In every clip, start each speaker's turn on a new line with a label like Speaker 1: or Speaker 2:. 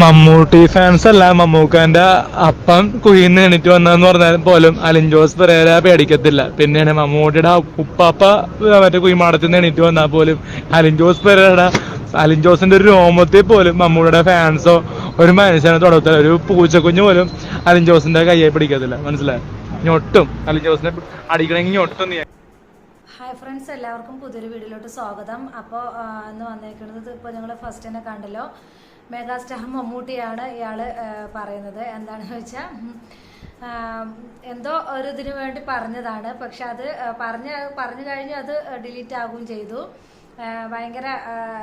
Speaker 1: Mammootty fans അല്ല മമ്മൂക്കാന്റെ അപ്പം കുഴിന്ന് എണീറ്റ് വന്നതെന്ന് പറഞ്ഞാൽ പോലും അലിൻ ജോസ് പെരേര പേടിക്കത്തില്ല. പിന്നെയാണ് മമ്മൂട്ടിയുടെ ഉപ്പാപ്പ മറ്റേ കുഴിമാടത്തിൽ നിന്ന് എണീറ്റ് വന്നാൽ പോലും അലിൻ ജോസ് പെരേര അലിൻ ജോസിന്റെ ഒരു രോമത്തിൽ പോലും മമ്മൂട്ടിയുടെ ഫാൻസോ ഒരു മനുഷ്യനെ തുടത്തില്ല. ഒരു പൂച്ചക്കുഞ്ഞു പോലും അലിൻ ജോസിന്റെ കയ്യെ പിടിക്കത്തില്ല. മനസ്സിലായി? ഞൊട്ടും. അലിൻ ജോസിനെ അടിക്കണമെങ്കിൽ ഞൊട്ടും നീ
Speaker 2: ഹായ് ഫ്രണ്ട്സ് എല്ലാവർക്കും പുതിയൊരു വീഡിയോയിലോട്ട് സ്വാഗതം. അപ്പോൾ ഇന്ന് വന്നേക്കുന്നത് ഇപ്പോൾ നിങ്ങൾ ഫസ്റ്റ് തന്നെ കണ്ടല്ലോ. മെഗാസ്റ്റാർ മമ്മൂട്ടിയാണ് ഇയാൾ പറയുന്നത്. എന്താണെന്ന് വെച്ചാൽ എന്തോ ഒരു ഇതിനു വേണ്ടി പറഞ്ഞതാണ്. പക്ഷെ അത് പറഞ്ഞ പറഞ്ഞു കഴിഞ്ഞ് അത് ഡിലീറ്റ് ആകുകയും ചെയ്തു. ഭയങ്കര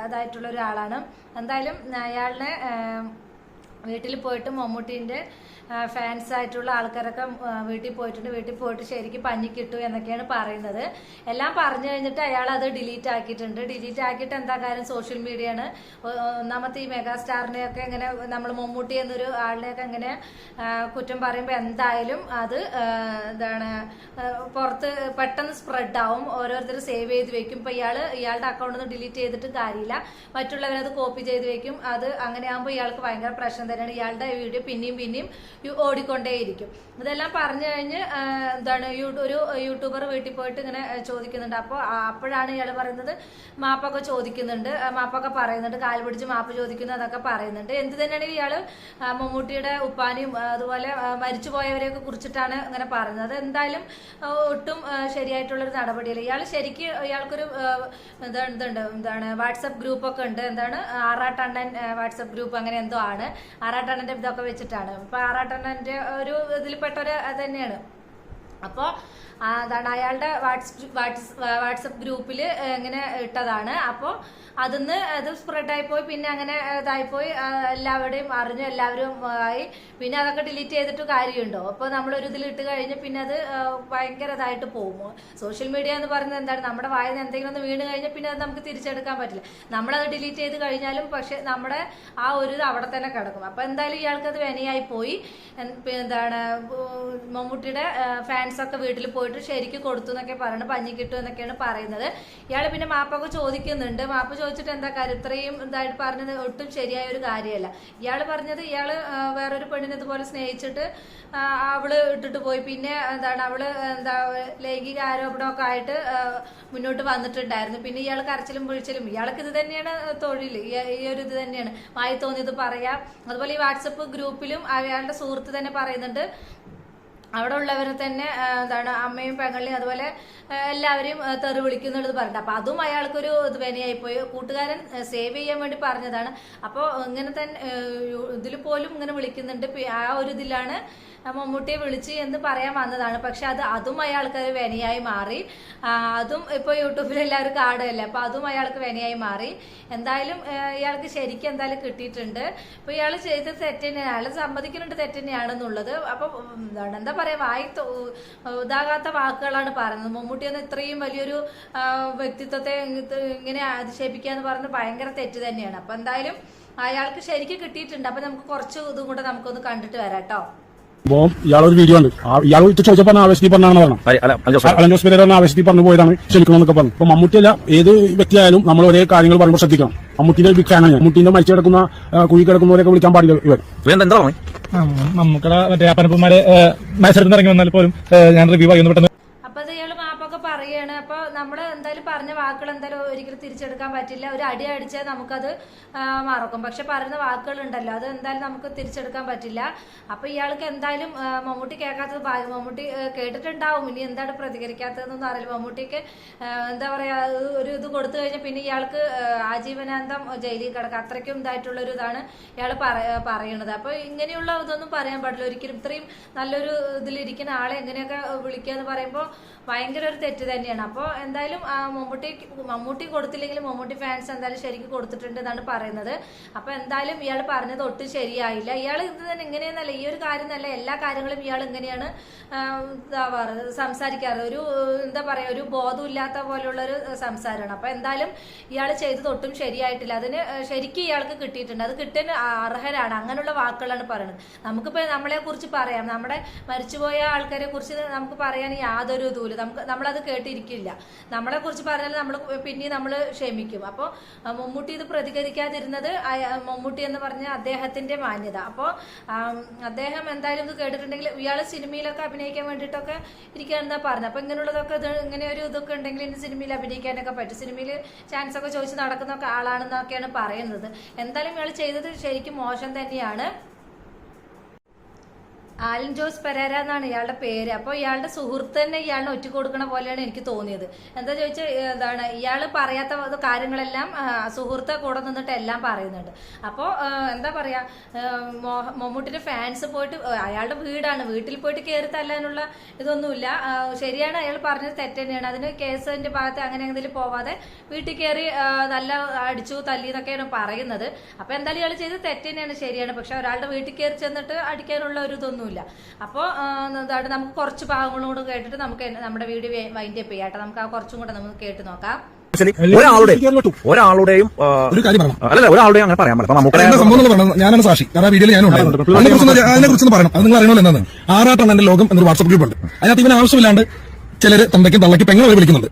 Speaker 2: ഇതായിട്ടുള്ള ഒരാളാണ് എന്തായാലും അയാളിനെ വീട്ടിൽ പോയിട്ട് മമ്മൂട്ടീന്റെ ഫാൻസ് ആയിട്ടുള്ള ആൾക്കാരൊക്കെ വീട്ടിൽ പോയിട്ടുണ്ട്. വീട്ടിൽ പോയിട്ട് ശരിക്കും പഞ്ഞി കിട്ടു എന്നൊക്കെയാണ് പറയുന്നത്. എല്ലാം പറഞ്ഞു കഴിഞ്ഞിട്ട് അയാൾ അത് ഡിലീറ്റ് ആക്കിയിട്ടുണ്ട്. ഡിലീറ്റ് ആക്കിയിട്ട് എന്താ കാര്യം? സോഷ്യൽ മീഡിയയാണ് ഒന്നാമത്തെ ഈ മെഗാസ്റ്റാറിനെയൊക്കെ ഇങ്ങനെ നമ്മൾ മമ്മൂട്ടി എന്നൊരു ആളിനെയൊക്കെ ഇങ്ങനെ കുറ്റം പറയുമ്പോൾ എന്തായാലും അത് എന്താണ് പുറത്ത് പെട്ടെന്ന് സ്പ്രെഡ് ആവും. ഓരോരുത്തർ സേവ് ചെയ്ത് വെക്കും. ഇപ്പൊ ഇയാൾ ഇയാളുടെ അക്കൗണ്ട് നിന്ന് ഡിലീറ്റ് ചെയ്തിട്ട് കാര്യമില്ല. മറ്റുള്ളവരത് കോപ്പി ചെയ്ത് വെക്കും. അത് അങ്ങനെ ആകുമ്പോൾ ഇയാൾക്ക് ഭയങ്കര പ്രശ്നം തന്നെയാണ് ഇയാളുടെ വീഡിയോ പിന്നെയും പിന്നെയും ഓടിക്കൊണ്ടേയിരിക്കും. ഇതെല്ലാം പറഞ്ഞു കഴിഞ്ഞ് എന്താണ് ഒരു യൂട്യൂബർ വീട്ടിൽ പോയിട്ട് ഇങ്ങനെ ചോദിക്കുന്നുണ്ട്. അപ്പോൾ അപ്പോഴാണ് ഇയാൾ പറയുന്നത് മാപ്പൊക്കെ ചോദിക്കുന്നുണ്ട്. മാപ്പൊക്കെ പറയുന്നുണ്ട്. കാൽ പിടിച്ച് മാപ്പ് ചോദിക്കുന്നു അതൊക്കെ പറയുന്നുണ്ട്. എന്ത് തന്നെയാണെങ്കിൽ ഇയാൾ മമ്മൂട്ടിയുടെ ഉപ്പാനെയും അതുപോലെ ആ, മരിച്ചു പോയവരെയൊക്കെ കുറിച്ചിട്ടാണ് ഇങ്ങനെ പറയുന്നത്. എന്തായാലും ഒട്ടും ശരിയായിട്ടുള്ളൊരു നടപടിയല്ല. ഇയാൾ ശരിക്ക് ഇയാൾക്കൊരു ഇതുണ്ട് എന്താണ് വാട്സപ്പ് ഗ്രൂപ്പൊക്കെ ഉണ്ട്. എന്താണ് ആറാട്ടണ്ണൻ വാട്സപ്പ് ഗ്രൂപ്പ് അങ്ങനെ എന്തോ ആണ്. ആറാട്ടണ്ണന്റെ ഇതൊക്കെ വെച്ചിട്ടാണ്. അപ്പൊ ആറാട്ടണ്ണന്റെ ഒരു ഇതിൽപ്പെട്ട ഒരു തന്നെയാണ്. അപ്പോൾ അതാണ് അയാളുടെ വാട്സ് വാട്സ് വാട്സപ്പ് ഗ്രൂപ്പിൽ ഇങ്ങനെ ഇട്ടതാണ്. അപ്പോൾ അതിന്ന് അത് സ്പ്രെഡായി പോയി പിന്നെ അങ്ങനെ ഇതായിപ്പോയി. എല്ലാവരുടെയും അറിഞ്ഞു എല്ലാവരും ആയി. പിന്നെ അതൊക്കെ ഡിലീറ്റ് ചെയ്തിട്ട് കാര്യമുണ്ടോ? അപ്പോൾ നമ്മളൊരു ഇതിൽ ഇട്ട് കഴിഞ്ഞ് പിന്നെ അത് ഭയങ്കര ഇതായിട്ട് പോകും. സോഷ്യൽ മീഡിയ എന്ന് പറയുന്നത് എന്താണ്? നമ്മുടെ വായിൽ നിന്ന് എന്തെങ്കിലും ഒന്ന് വീണ് കഴിഞ്ഞാൽ പിന്നെ അത് നമുക്ക് തിരിച്ചെടുക്കാൻ പറ്റില്ല. നമ്മളത് ഡിലീറ്റ് ചെയ്ത് കഴിഞ്ഞാലും പക്ഷെ നമ്മുടെ ആ ഒരു ഇത് അവിടെ തന്നെ കിടക്കും. അപ്പോൾ എന്തായാലും ഇയാൾക്കത് വിനയായി പോയി. എന്താണ് മമ്മൂട്ടിയുടെ ഫാൻസ് ഒക്കെ വീട്ടിൽ പോയിട്ട് ശരിക്ക് കൊടുത്തു എന്നൊക്കെ പറയുന്നത് പഞ്ഞി കിട്ടും എന്നൊക്കെയാണ് പറയുന്നത്. ഇയാൾ പിന്നെ മാപ്പൊക്കെ ചോദിക്കുന്നുണ്ട്. മാപ്പ് ചോദിച്ചിട്ട് എന്താ കാര്യം? ഇത്രയും ഇതായിട്ട് പറഞ്ഞത് ഒട്ടും ശരിയായ ഒരു കാര്യമല്ല. ഇയാൾ പറഞ്ഞത് ഇയാൾ വേറൊരു പെണ്ണിനെ ഇതുപോലെ സ്നേഹിച്ചിട്ട് അവൾ ഇട്ടിട്ട് പോയി. പിന്നെ എന്താണ് അവൾ എന്താ ലൈംഗിക ആരോപണമൊക്കെ ആയിട്ട് മുന്നോട്ട് വന്നിട്ടുണ്ടായിരുന്നു. പിന്നെ ഇയാൾ കരച്ചിലും പൊഴിച്ചിലും ഇയാൾക്ക് ഇത് തന്നെയാണ് തൊഴിൽ ഈ ഒരു ഇത് തന്നെയാണ്. വായി തോന്നിയത് പറയാം. അതുപോലെ ഈ വാട്സപ്പ് ഗ്രൂപ്പിലും അയാളുടെ സുഹൃത്ത് തന്നെ പറയുന്നുണ്ട്. അവിടെ ഉള്ളവരെ തന്നെ എന്താണ് അമ്മയും പെങ്ങളിയും അതുപോലെ എല്ലാവരെയും തെറി വിളിക്കുന്നുള്ളത് പറഞ്ഞിട്ട്. അപ്പൊ അതും അയാൾക്കൊരു പോയി കൂട്ടുകാരൻ സേവ് ചെയ്യാൻ വേണ്ടി പറഞ്ഞതാണ്. അപ്പോൾ ഇങ്ങനെ തന്നെ ഇതിൽ പോലും ഇങ്ങനെ വിളിക്കുന്നുണ്ട്. ആ ഒരു ഇതിലാണ് മമ്മൂട്ടിയെ വിളിച്ച് എന്ന് പറയാൻ വന്നതാണ്. പക്ഷെ അത് അതും അയാൾക്ക് അത് വെനയായി മാറി. അതും ഇപ്പോൾ യൂട്യൂബിൽ എല്ലാവരും കാണുമല്ലേ അപ്പോൾ അതും അയാൾക്ക് വെനയായി മാറി. എന്തായാലും ഇയാൾക്ക് ശരിക്കും എന്തായാലും കിട്ടിയിട്ടുണ്ട്. ഇപ്പൊ ഇയാൾ ചെയ്ത തെറ്റ് തന്നെയാണ് അയാൾ സമ്മതിക്കുന്നുണ്ട് തെറ്റ് തന്നെയാണെന്നുള്ളത് അപ്പോൾ എന്താ പറയുക വായി ഇതാകാത്ത വാക്കുകളാണ് പറയുന്നത്. മമ്മൂട്ടി ഒന്ന് ഇത്രയും വലിയൊരു വ്യക്തിത്വത്തെ ഇങ്ങനെ അധിക്ഷേപിക്കുക എന്ന് പറയുന്നത് ഭയങ്കര തെറ്റ് തന്നെയാണ്. അപ്പോൾ എന്തായാലും അയാൾക്ക് ശരിക്കും കിട്ടിയിട്ടുണ്ട്. അപ്പോൾ നമുക്ക് കുറച്ച് ഇതും കൂടെ നമുക്കൊന്ന് കണ്ടിട്ട് വരാം കേട്ടോ.
Speaker 3: അപ്പോ ഇയാളൊരു വീഡിയോ ഉണ്ട് ഇയാൾ ഇത് ചോദിച്ചപ്പോൾ ആവേശത്തിൽ പറഞ്ഞാണ് പറഞ്ഞു. അലൻ ജോസ് പെരേര ആവേശത്തിൽ പറഞ്ഞു പോയതാണ് ക്ഷണിക്കണമെന്നൊക്കെ പറഞ്ഞു. അപ്പൊ മമ്മൂട്ടിയല്ല ഏത് വ്യക്തിയായാലും നമ്മൾ ഒരേ കാര്യങ്ങൾ പറയുമ്പോൾ ശ്രദ്ധിക്കണം. മമ്മൂട്ടിന്റെ ബിഗ് ഫാനാണ് ഞാൻ. മമ്മൂട്ടിന്റെ മരിച്ചു കിടക്കുന്ന കുഴി കിടക്കുന്നവരൊക്കെ വിളിക്കാൻ പാടില്ല ഇവർ
Speaker 1: നമുക്കടെ മറ്റേ അപ്പനപ്പന്മാരെ മത്സരത്തിന് ഇറങ്ങി വന്നാൽ പോലും ഞാൻ റിവ്യൂ പറയുന്നു പെട്ടെന്ന്
Speaker 2: മാപ്പൊക്കെ അപ്പോൾ അപ്പൊ നമ്മൾ എന്തായാലും പറഞ്ഞ വാക്കുകൾ എന്തായാലും ഒരിക്കലും തിരിച്ചെടുക്കാൻ പറ്റില്ല. ഒരു അടി അടിച്ചാൽ നമുക്കത് മറക്കും. പക്ഷെ പറയുന്ന വാക്കുകൾ ഉണ്ടല്ലോ അത് എന്തായാലും നമുക്ക് തിരിച്ചെടുക്കാൻ പറ്റില്ല. അപ്പൊ ഇയാൾക്ക് എന്തായാലും മമ്മൂട്ടി കേൾക്കാത്തത് ഭാഗ്യം. മമ്മൂട്ടി കേട്ടിട്ടുണ്ടാവും. ഇനി എന്താണ് പ്രതികരിക്കാത്തതെന്നൊന്നും അറിയില്ല. മമ്മൂട്ടിക്ക് എന്താ പറയാ ഒരു ഇത് കൊടുത്തു കഴിഞ്ഞാൽ പിന്നെ ഇയാൾക്ക് ആജീവനാന്തം ജയിലിൽ കിടക്കുക അത്രയ്ക്കും ഇതായിട്ടുള്ള ഒരു ഇതാണ് ഇയാൾ പറയണത്. അപ്പൊ ഇങ്ങനെയുള്ള ഇതൊന്നും പറയാൻ പാടില്ല. ഒരിക്കലും ഇത്രയും നല്ലൊരു ഇതിലിരിക്കുന്ന ആളെ എങ്ങനെയൊക്കെ വിളിക്കുക എന്ന് പറയുമ്പോൾ ഭയങ്കര ഒരു തെറ്റ് തന്നെയാണ്. അപ്പോൾ എന്തായാലും മമ്മൂട്ടി മമ്മൂട്ടി കൊടുത്തില്ലെങ്കിലും മമ്മൂട്ടി ഫാൻസ് എന്തായാലും ശരിക്കും കൊടുത്തിട്ടുണ്ട് എന്നാണ് പറയുന്നത്. അപ്പോൾ എന്തായാലും ഇയാൾ പറഞ്ഞത് ഒട്ടും ശരിയായില്ല. ഇയാൾ ഇത് തന്നെ ഇങ്ങനെയെന്നല്ല ഈ ഒരു കാര്യം എന്നല്ല എല്ലാ കാര്യങ്ങളും ഇയാൾ ഇങ്ങനെയാണ് പറയുക സംസാരിക്കാറ്. ഒരു എന്താ പറയുക ഒരു ബോധമില്ലാത്ത പോലെയുള്ള ഒരു സംസാരമാണ്. അപ്പോൾ എന്തായാലും ഇയാൾ ചെയ്തത് ഒട്ടും ശരിയായിട്ടില്ല. അതിന് ശരിക്കും ഇയാൾക്ക് കിട്ടിയിട്ടുണ്ട്. അത് കിട്ടാൻ അർഹരാണ്. അങ്ങനെയുള്ള വാക്കുകളാണ് പറയുന്നത്. നമുക്കിപ്പോൾ നമ്മളെ കുറിച്ച് പറയാം. നമ്മുടെ മരിച്ചുപോയ ആൾക്കാരെ കുറിച്ച് നമുക്ക് പറയാൻ യാതൊരു ഇതുമില്ല. നമുക്ക് നമ്മളത് കേട്ടിരിക്കില്ല. നമ്മളെ കുറിച്ച് പറഞ്ഞാൽ നമ്മൾ പിന്നെ നമ്മൾ ക്ഷമിക്കും. അപ്പോൾ മമ്മൂട്ടി ഇത് പ്രതികരിക്കാതിരുന്നത് മമ്മൂട്ടി എന്ന് പറഞ്ഞ അദ്ദേഹത്തിന്റെ മാന്യത. അപ്പോൾ അദ്ദേഹം എന്തായാലും കേട്ടിട്ടുണ്ടെങ്കിൽ ഇയാൾ സിനിമയിലൊക്കെ അഭിനയിക്കാൻ വേണ്ടിയിട്ടൊക്കെ ഇരിക്കുകയാണെന്നാ പറഞ്ഞത്. അപ്പോൾ ഇങ്ങനെയുള്ളതൊക്കെ ഇങ്ങനെ ഒരു ഇതൊക്കെ ഉണ്ടെങ്കിൽ ഇനി സിനിമയിൽ അഭിനയിക്കാനൊക്കെ പറ്റും. സിനിമയിൽ ചാൻസ് ഒക്കെ ചോദിച്ച് നടക്കുന്ന ആളാണെന്നൊക്കെയാണ് പറയുന്നത്. എന്തായാലും ഇയാൾ ചെയ്തത് ശരിക്കും മോശം തന്നെയാണ്. ആലൻ ജോസ് പെരേര എന്നാണ് ഇയാളുടെ പേര്. അപ്പോൾ ഇയാളുടെ സുഹൃത്ത് തന്നെ ഇയാളിനെ ഒറ്റ കൊടുക്കണ പോലെയാണ് എനിക്ക് തോന്നിയത്. എന്താ ചോദിച്ചാൽ എന്താണ് ഇയാൾ പറയാത്ത കാര്യങ്ങളെല്ലാം സുഹൃത്തെ കൂടെ നിന്നിട്ട് എല്ലാം പറയുന്നുണ്ട്. അപ്പോൾ എന്താ പറയാ മമ്മൂട്ടിന്റെ ഫാൻസ് പോയിട്ട് അയാളുടെ വീടാണ്. വീട്ടിൽ പോയിട്ട് കയറി തല്ലാനുള്ള ഇതൊന്നുമില്ല. ശരിയാണ് അയാൾ പറഞ്ഞത് തെറ്റ് തന്നെയാണ്. അതിന് കേസിന്റെ ഭാഗത്ത് അങ്ങനെ എന്തെങ്കിലും പോവാതെ വീട്ടിൽ കയറി നല്ല അടിച്ചു തല്ലി എന്നൊക്കെയാണ് പറയുന്നത്. അപ്പോൾ എന്തായാലും ഇയാൾ ചെയ്തത് തെറ്റ് തന്നെയാണ് ശരിയാണ്. പക്ഷെ ഒരാളുടെ വീട്ടിൽ കയറി ചെന്നിട്ട് അടിക്കാനുള്ള ഒരു ഇതൊന്നുമില്ല അപ്പോൾ എന്താണ് നമുക്ക് കുറച്ച് ഭാഗങ്ങളും കൂടെ കേട്ടിട്ട് നമുക്ക് നമ്മുടെ വീഡിയോ വൈൻഡ് അപ്പ് ചെയ്യാട്ടെ നമുക്ക് ആ കുറച്ചും കൂടെ നമുക്ക് കേട്ട് നോക്കാം.
Speaker 4: ഒരാളുടെ ഒരാളുടെയും അല്ലല്ല ഒരാളുടെയും അങ്ങനെ പറയാൻ
Speaker 5: പറ്റും ഞാനാണ് സാക്ഷി. കാരണം ആ വീഡിയോയിൽ ഞാനും അതിനെ കുറിച്ച് പറയണം അത് നിങ്ങൾ അറിയണമല്ലോ എന്താണ് ആറാട്ടെണ്ണന്റെ ലോകം എന്നൊരു വാട്സ്ആപ്പ് ഗ്രൂപ്പ് ഉണ്ട്. അതിനകത്ത് ഇവന് ആവശ്യമില്ലാണ്ട് ചിലര് തന്തയ്ക്കും തള്ളയ്ക്കും പെങ്ങളെ വിളിക്കുന്നുണ്ട്.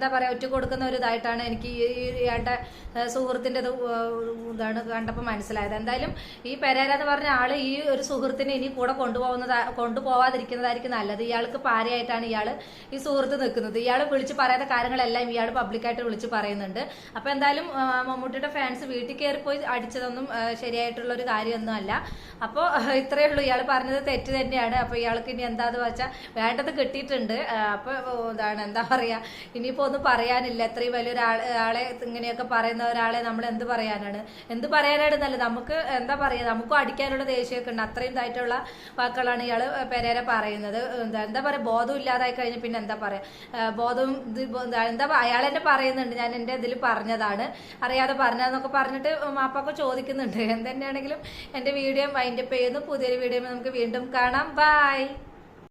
Speaker 2: എന്താ പറയാ ഒറ്റ കൊടുക്കുന്ന ഒരു ഇതായിട്ടാണ് എനിക്ക് ഈ ഇയാളുടെ സുഹൃത്തിന്റെ ഇതാണ് കണ്ടപ്പോൾ മനസ്സിലായത്. എന്തായാലും ഈ പെരേര എന്ന് പറഞ്ഞ ആൾ ഈ ഒരു സുഹൃത്തിനെ ഇനി കൂടെ കൊണ്ടുപോകുന്നത് കൊണ്ടുപോവാതിരിക്കുന്നതായിരിക്കും നല്ലത്. ഇയാൾക്ക് പാരയായിട്ടാണ് ഇയാൾ ഈ സുഹൃത്ത് നിൽക്കുന്നത്. ഇയാൾ വിളിച്ച് പറയാത്ത കാര്യങ്ങളെല്ലാം ഇയാൾ പബ്ലിക്കായിട്ട് വിളിച്ച് പറയുന്നുണ്ട്. അപ്പൊ എന്തായാലും മമ്മൂട്ടിയുടെ ഫാൻസ് വീട്ടിൽ കയറി പോയി അടിച്ചതൊന്നും ശരിയായിട്ടുള്ള ഒരു കാര്യമൊന്നും അല്ല അപ്പോൾ ഇത്രയേ ഉള്ളൂ. ഇയാൾ പറഞ്ഞത് തെറ്റ് തന്നെയാണ്. അപ്പോൾ ഇയാൾക്ക് ഇനി എന്താന്ന് വെച്ചാൽ വേണ്ടത് കിട്ടിയിട്ടുണ്ട്. അപ്പോൾ ഇതാണ് എന്താ പറയാ ഇനിയിപ്പോൾ ഒന്നും പറയാനില്ല. ഇത്രയും വലിയൊരാൾ ആളെ ഇങ്ങനെയൊക്കെ പറയുന്ന ഒരാളെ നമ്മൾ എന്ത് പറയാനാണ്? എന്ത് പറയാനാണ് നല്ലത്? നമുക്ക് എന്താ പറയാ? നമുക്കും അടിക്കാനുള്ള ദേഷ്യമൊക്കെ ഉണ്ട്. അത്രയും ഇതായിട്ടുള്ള വാക്കുകളാണ് ഇയാൾ പെരേര പറയുന്നത്. എന്താ എന്താ പറയാ? ബോധം ഇല്ലാതായി കഴിഞ്ഞ പിന്നെ എന്താ പറയാ? ബോധവും എന്താ എന്താ അയാൾ എന്നെ പറയുന്നുണ്ട്. ഞാൻ എന്റെ ഇതിൽ പറഞ്ഞതാണ്. അറിയാതെ പറഞ്ഞതെന്നൊക്കെ പറഞ്ഞിട്ട് മാപ്പൊക്കെ ചോദിക്കുന്നുണ്ട്. എന്തെന്നെയാണെങ്കിലും എന്റെ വീഡിയോ വൈൻഡപ്പ് ചെയ്യുന്നു. പുതിയൊരു വീഡിയോ നമുക്ക് വീണ്ടും കാണാം. ബൈ.